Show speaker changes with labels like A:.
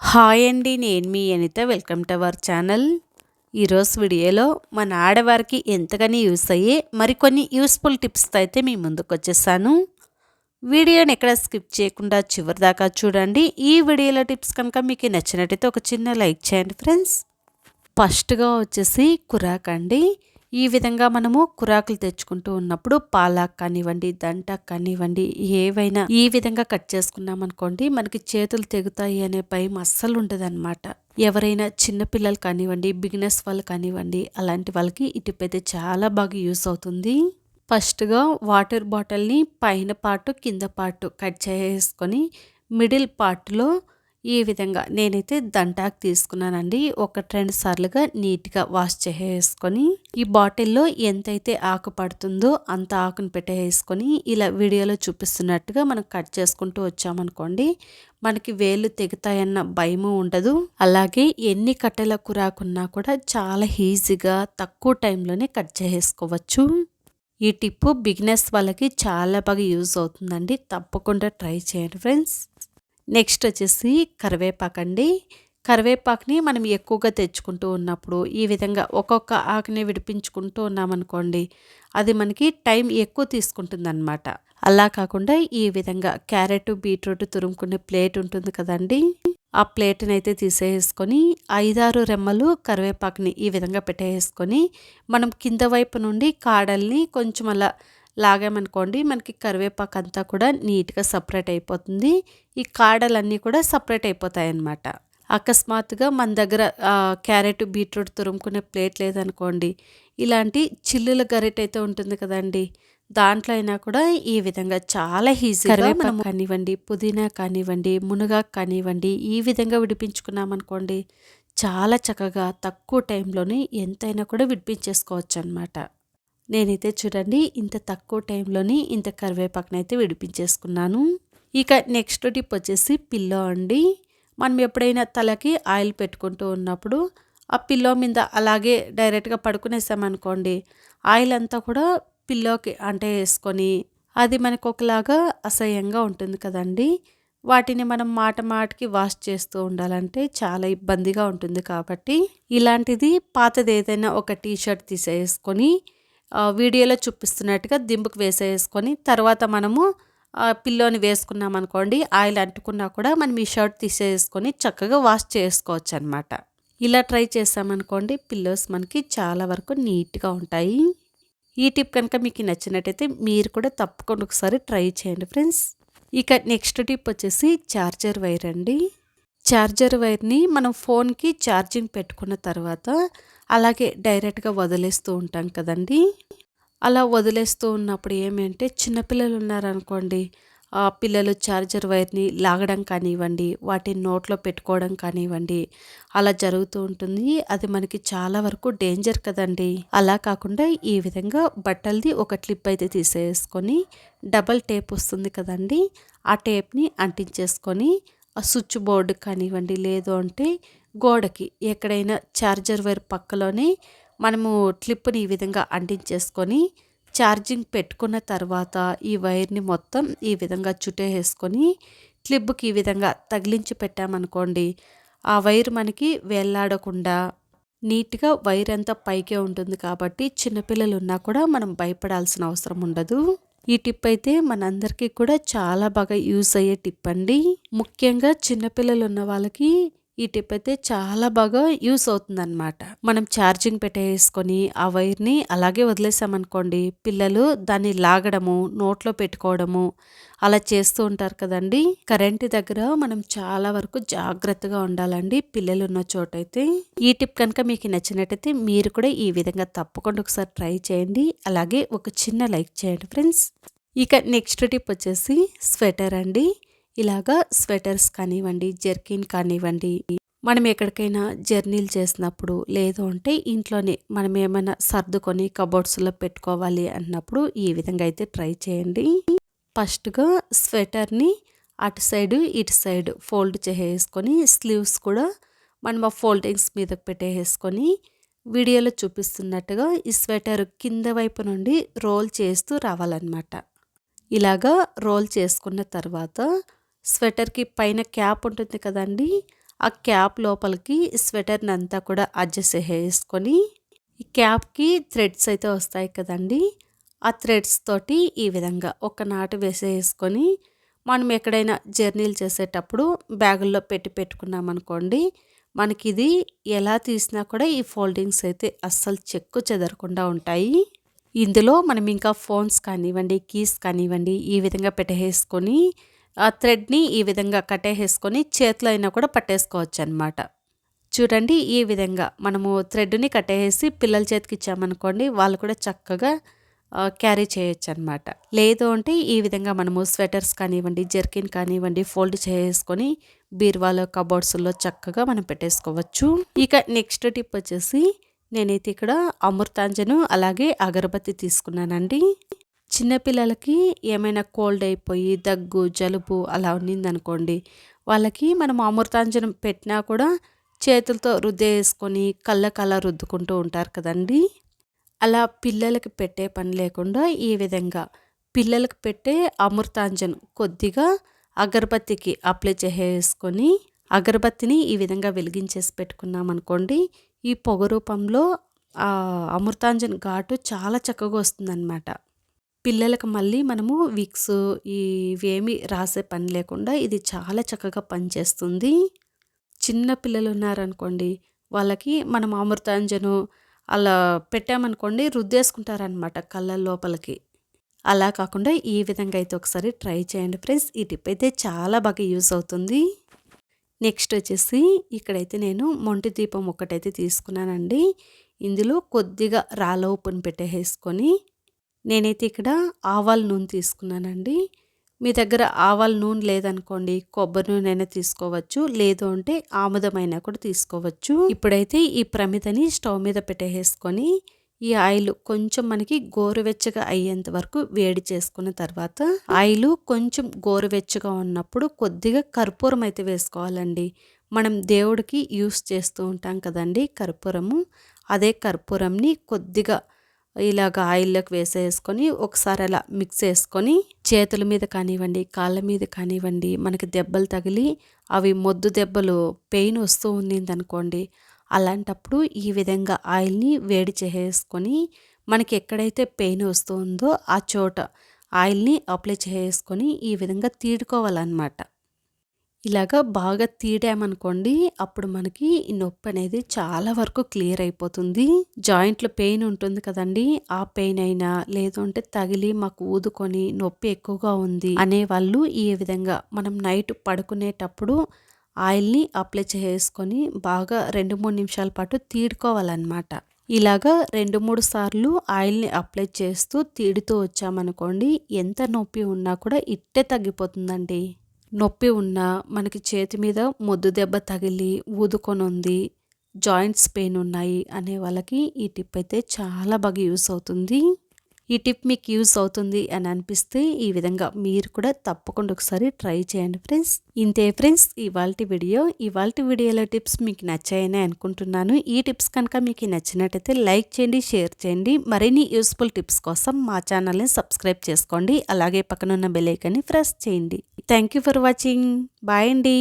A: Hi అండి నేను మీ Anitha. Welcome to our channel. ఈరోజు వీడియోలో మన ఆడవారికి ఎంతగానో యూస్ అయ్యే మరికొన్ని యూస్ఫుల్ టిప్స్తో అయితే మీ ముందుకు వచ్చేసాను. వీడియోని ఎక్కడ స్కిప్ చేయకుండా చివరి దాకా చూడండి. ఈ వీడియోలో టిప్స్ కనుక మీకు నచ్చినట్టయితే ఒక చిన్న లైక్ చేయండి ఫ్రెండ్స్. ఫస్ట్గా వచ్చేసి కురాకండి ఈ విధంగా మనము కురాకులు తెచ్చుకుంటూ ఉన్నప్పుడు పాలాక్ కానివ్వండి దంట కానివ్వండి ఏవైనా ఈ విధంగా కట్ చేసుకున్నాం అనుకోండి మనకి చేతులు తెగుతాయి అనే భయం అస్సలు ఉండదన్నమాట. ఎవరైనా చిన్నపిల్లలు కానివ్వండి బిగినర్స్ వాళ్ళు కానివ్వండి అలాంటి వాళ్ళకి ఇటుపైతే పెద్ద చాలా బాగా యూస్ అవుతుంది. ఫస్ట్గా వాటర్ బాటిల్ని పైన పాటు కింద పాటు కట్ చేసుకొని మిడిల్ పార్ట్లో ఈ విధంగా నేనైతే దంటాకు తీసుకున్నానండి. ఒక రెండు సార్లుగా నీట్గా వాష్ చేసేసుకొని ఈ బాటిల్లో ఎంతైతే ఆకు పడుతుందో అంత ఆకును పెట్టేసుకొని ఇలా వీడియోలో చూపిస్తున్నట్టుగా మనం కట్ చేసుకుంటూ వచ్చామనుకోండి మనకి వేలు తెగుతాయన్న భయము ఉండదు. అలాగే ఎన్ని కట్టెల కురాకున్నా కూడా చాలా ఈజీగా తక్కువ టైంలోనే కట్ చేసుకోవచ్చు ఈ టిప్పు బిగినెస్ వాళ్ళకి చాలా బాగా యూజ్ అవుతుందండి. తప్పకుండా ట్రై చేయండి ఫ్రెండ్స్. నెక్స్ట్ వచ్చేసి కరివేపాకు అండి కరివేపాకుని మనం ఎక్కువగా తెచ్చుకుంటూ ఉన్నప్పుడు ఈ విధంగా ఒక్కొక్క ఆకుని విడిపించుకుంటూ ఉన్నామనుకోండి అది మనకి టైం ఎక్కువ తీసుకుంటుంది అనమాట అలా కాకుండా ఈ విధంగా క్యారెట్ బీట్రూట్ తురుముకునే ప్లేట్ ఉంటుంది కదండి ఆ ప్లేట్ని అయితే తీసేసుకొని ఐదారు రెమ్మలు కరివేపాకుని ఈ విధంగా పెట్టేసుకొని మనం కింద వైపు నుండి కాడల్ని కొంచెం అలా లాగామనుకోండి మనకి కరివేపాకు అంతా కూడా నీట్గా సపరేట్ అయిపోతుంది. ఈ కాడలన్నీ కూడా సపరేట్ అయిపోతాయి అన్నమాట అకస్మాత్తుగా మన దగ్గర క్యారెట్ బీట్రూట్ తురుముకునే ప్లేట్ లేదనుకోండి ఇలాంటి చిల్లుల గరిట అయితే ఉంటుంది కదండి. దాంట్లో అయినా కూడా ఈ విధంగా చాలా ఈజీగా మనం కానివ్వండి పుదీనా కానివ్వండి మునగా కానివ్వండి ఈ విధంగా విడిపించుకున్నామనుకోండి చాలా చక్కగా తక్కువ టైంలోనే ఎంతైనా కూడా విడిపించేసుకోవచ్చు అనమాట నేనైతే చూడండి ఇంత తక్కువ టైంలోనే ఇంత కరివేపాకునైతే విడిపించేసుకున్నాను. ఇక నెక్స్ట్ టిప్ వచ్చేసి పిల్లో అండి. మనం ఎప్పుడైనా తలకి ఆయిల్ పెట్టుకుంటూ ఉన్నప్పుడు ఆ పిల్లో మీద అలాగే డైరెక్ట్గా పడుకునేసామనుకోండి ఆయిల్ అంతా కూడా పిల్లోకి అంటే వేసుకొని అది మనకు ఒకలాగా అసహ్యంగా ఉంటుంది కదండి. వాటిని మనం మాట మాటకి వాష్ చేస్తూ ఉండాలంటే చాలా ఇబ్బందిగా ఉంటుంది కాబట్టి ఇలాంటిది పాతది ఏదైనా ఒక టీ షర్ట్ తీసేసుకొని వీడియోలో చూపిస్తున్నట్టుగా దింపుకు వేసేసుకొని తర్వాత మనము పిల్లోని వేసుకున్నాం అనుకోండి ఆయిల్ అంటుకున్నా కూడా మనం ఈ షర్ట్ తీసేసుకొని చక్కగా వాష్ చేసుకోవచ్చు అనమాట ఇలా ట్రై చేసామనుకోండి పిల్లోస్ మనకి చాలా వరకు నీట్గా ఉంటాయి. ఈ టిప్ కనుక మీకు నచ్చినట్టయితే మీరు కూడా తప్పకుండా ఒకసారి ట్రై చేయండి ఫ్రెండ్స్. ఇక నెక్స్ట్ టిప్ వచ్చేసి ఛార్జర్ వైర్ అండి. ఛార్జర్ వైర్ని మనం ఫోన్కి ఛార్జింగ్ పెట్టుకున్న తర్వాత అలాగే డైరెక్ట్గా వదిలేస్తూ ఉంటాం కదండి. అలా వదిలేస్తూ ఉన్నప్పుడు ఏమంటే చిన్నపిల్లలు ఉన్నారనుకోండి ఆ పిల్లలు ఛార్జర్ వైర్ని లాగడం కానివ్వండి వాటిని నోట్లో పెట్టుకోవడం కానివ్వండి అలా జరుగుతూ ఉంటుంది. అది మనకి చాలా వరకు డేంజర్ కదండి. అలా కాకుండా ఈ విధంగా బట్టలది ఒక క్లిప్ అయితే తీసేసుకొని డబల్ టేప్ వస్తుంది కదండి. ఆ టేప్ని అంటించేసుకొని ఆ స్విచ్ బోర్డు కానివ్వండి లేదు అంటే గోడకి ఎక్కడైనా ఛార్జర్ వైర్ పక్కలోనే మనము క్లిప్ని ఈ విధంగా అంటించేసుకొని ఛార్జింగ్ పెట్టుకున్న తర్వాత ఈ వైర్ని మొత్తం ఈ విధంగా చుట్టేసుకొని క్లిప్కి ఈ విధంగా తగిలించి పెట్టామనుకోండి ఆ వైర్ మనకి వేలాడకుండా నీట్గా వైర్ అంతా పైకే ఉంటుంది కాబట్టి చిన్నపిల్లలు ఉన్నా కూడా మనం భయపడాల్సిన అవసరం ఉండదు. ఈ టిప్ అయితే మనందరికీ కూడా చాలా బాగా యూస్ అయ్యే టిప్ అండి. ముఖ్యంగా చిన్నపిల్లలు ఉన్న వాళ్ళకి ఈ టిప్ అయితే చాలా బాగా యూస్ అవుతుందన్నమాట. మనం ఛార్జింగ్ పెట్టేసుకొని ఆ వైర్ని అలాగే వదిలేసామనుకోండి పిల్లలు దాన్ని లాగడము నోట్లో పెట్టుకోవడము అలా చేస్తూ ఉంటారు కదండి. కరెంట్ దగ్గర మనం చాలా వరకు జాగ్రత్తగా ఉండాలండి పిల్లలు ఉన్న చోటైతే. ఈ టిప్ కనుక మీకు నచ్చినట్టయితే మీరు కూడా ఈ విధంగా తప్పకుండా ఒకసారి ట్రై చేయండి. అలాగే ఒక చిన్న లైక్ చేయండి ఫ్రెండ్స్. ఇక నెక్స్ట్ టిప్ వచ్చేసి స్వెటర్ అండి. ఇలాగా స్వెటర్స్ కానివ్వండి జెర్కిన్ కానివ్వండి మనం ఎక్కడికైనా జర్నీలు చేసినప్పుడు లేదు అంటే ఇంట్లోనే మనం ఏమైనా సర్దుకొని కబోర్డ్స్లో పెట్టుకోవాలి అన్నప్పుడు ఈ విధంగా అయితే ట్రై చేయండి. ఫస్ట్గా స్వెటర్ని అటు సైడ్ ఇటు సైడ్ ఫోల్డ్ చేసేసుకొని స్లీవ్స్ కూడా మనం ఆ ఫోల్డింగ్స్ మీద పెట్టేసుకొని వీడియోలో చూపిస్తున్నట్టుగా ఈ స్వెటర్ కింద వైపు నుండి రోల్ చేస్తూ రావాలన్నమాట. ఇలాగా రోల్ చేసుకున్న తర్వాత స్వెటర్కి పైన క్యాప్ ఉంటుంది కదండి ఆ క్యాప్ లోపలికి స్వెటర్ని అంతా కూడా అడ్జస్ట్ చేసుకొని ఈ క్యాప్కి థ్రెడ్స్ అయితే వస్తాయి కదండి ఆ థ్రెడ్స్ తోటి ఈ విధంగా ఒక నాటు వేసేసుకొని మనం ఎక్కడైనా జర్నీలు చేసేటప్పుడు బ్యాగుల్లో పెట్టి పెట్టుకున్నాం అనుకోండి మనకి ఇది ఎలా తీసినా కూడా ఈ ఫోల్డింగ్స్ అయితే అస్సలు చెక్కు చెదరకుండా ఉంటాయి. ఇందులో మనం ఇంకా ఫోన్స్ కానివ్వండి కీస్ కానివ్వండి ఈ విధంగా పెట్టేసుకొని థ్రెడ్ని ఈ విధంగా కట్టేసుకొని చేతిలో అయినా కూడా పట్టేసుకోవచ్చు అనమాట చూడండి ఈ విధంగా మనము థ్రెడ్ని కట్టేసి పిల్లల చేతికి ఇచ్చామనుకోండి వాళ్ళు కూడా చక్కగా క్యారీ చేయొచ్చు అనమాట లేదు అంటే ఈ విధంగా మనము స్వెటర్స్ కానివ్వండి జర్కిన్ కానివ్వండి ఫోల్డ్ చేసుకొని బీర్వాలో కబోర్డ్స్లో చక్కగా మనం పెట్టేసుకోవచ్చు. ఇక నెక్స్ట్ టిప్ వచ్చేసి నేనైతే ఇక్కడ అమృతాంజను అలాగే అగరబత్తి తీసుకున్నానండి. చిన్నపిల్లలకి ఏమైనా కోల్డ్ అయిపోయి దగ్గు జలుబు అలా ఉన్నిందనుకోండి వాళ్ళకి మనం అమృతాంజనం పెట్టినా కూడా చేతులతో రుద్దేసుకొని కళ్ళ కళ్ళ రుద్దుకుంటూ ఉంటారు కదండి. అలా పిల్లలకి పెట్టే పని లేకుండా ఈ విధంగా పిల్లలకు పెట్టే అమృతాంజన్ కొద్దిగా అగరబత్తికి అప్లై చేసేసుకొని అగరబత్తిని ఈ విధంగా వెలిగించేసి పెట్టుకున్నాం అనుకోండి ఈ పొగ రూపంలో ఆ అమృతాంజన్ ఘాటు చాలా చక్కగా వస్తుందన్నమాట. పిల్లలకు మళ్ళీ మనము విక్స్ ఇవేమి రాసే పని లేకుండా ఇది చాలా చక్కగా పనిచేస్తుంది. చిన్న పిల్లలు ఉన్నారనుకోండి వాళ్ళకి మనం అమృతాంజను అలా పెట్టామనుకోండి రుద్దేసుకుంటారనమాట కళ్ళ లోపలికి. అలా కాకుండా ఈ విధంగా అయితే ఒకసారి ట్రై చేయండి ఫ్రెండ్స్. ఈ టిప్ అయితే చాలా బాగా యూస్ అవుతుంది. నెక్స్ట్ వచ్చేసి ఇక్కడైతే నేను మొంటి దీపం ఒకటైతే తీసుకున్నానండి. ఇందులో కొద్దిగా రాళ్ళ ఉప్పును పెట్టేసుకొని నేనైతే ఇక్కడ ఆవాల నూనె తీసుకున్నానండి. మీ దగ్గర ఆవాల నూనె లేదనుకోండి కొబ్బరి నూనె అయినా తీసుకోవచ్చు లేదు అంటే ఆముదమైనా కూడా తీసుకోవచ్చు. ఇప్పుడైతే ఈ ప్రమిదని స్టవ్ మీద పెట్టేసుకొని ఈ ఆయిల్ కొంచెం మనకి గోరువెచ్చగా అయ్యేంత వరకు వేడి చేసుకున్న తర్వాత ఆయిల్ కొంచెం గోరువెచ్చగా ఉన్నప్పుడు కొద్దిగా కర్పూరం అయితే వేసుకోవాలండి. మనం దేవుడికి యూస్ చేస్తూ ఉంటాం కదండి కర్పూరము. అదే కర్పూరంని కొద్దిగా ఇలాగ ఆయిల్లోకి వేసేసుకొని ఒకసారి అలా మిక్స్ చేసుకొని చేతుల మీద కానివ్వండి కాళ్ళ మీద కానివ్వండి మనకి దెబ్బలు తగిలి అవి మొద్దు దెబ్బలు పెయిన్ వస్తూ ఉండింది అనుకోండి అలాంటప్పుడు ఈ విధంగా ఆయిల్ని వేడి చేసేసుకొని మనకి ఎక్కడైతే పెయిన్ వస్తుందో ఆ చోట ఆయిల్ని అప్లై చేసుకొని ఈ విధంగా తీడుకోవాలన్నమాట. ఇలాగా బాగా తీడామనుకోండి అప్పుడు మనకి ఈ నొప్పి అనేది చాలా వరకు క్లియర్ అయిపోతుంది. జాయింట్లో పెయిన్ ఉంటుంది కదండి ఆ పెయిన్ అయినా లేదంటే తగిలి మాకు ఊదుకొని నొప్పి ఎక్కువగా ఉంది అనే వాళ్ళు ఈ విధంగా మనం నైట్ పడుకునేటప్పుడు ఆయిల్ని అప్లై చేసుకొని బాగా రెండు మూడు నిమిషాల పాటు తీడుకోవాలన్నమాట. ఇలాగా రెండు మూడు సార్లు ఆయిల్ని అప్లై చేస్తూ తీడుతూ వచ్చామనుకోండి ఎంత నొప్పి ఉన్నా కూడా ఇట్టే తగ్గిపోతుందండి. నొప్పి ఉన్నా మనకి చేతి మీద మొద్దు దెబ్బ తగిలి ఊదుకొని ఉంది జాయింట్స్ పెయిన్ ఉన్నాయి అనే వాళ్ళకి ఈ టిప్ అయితే చాలా బాగా యూస్ అవుతుంది. ఈ టిప్ మీకు యూస్ అవుతుంది అని అనిపిస్తే ఈ విధంగా మీరు కూడా తప్పకుండా ఒకసారి ట్రై చేయండి ఫ్రెండ్స్. ఇంతే ఫ్రెండ్స్ ఇవాళ వీడియో ఇవాళ వీడియోలో టిప్స్ మీకు నచ్చాయని అనుకుంటున్నాను. ఈ టిప్స్ కనుక మీకు నచ్చినట్టయితే లైక్ చేయండి షేర్ చేయండి. మరిన్ని యూస్ఫుల్ టిప్స్ కోసం మా ఛానల్ని సబ్స్క్రైబ్ చేసుకోండి. అలాగే పక్కనున్న బెలైకన్ని ప్రెస్ చేయండి. Thank you for watching. Bye అండి.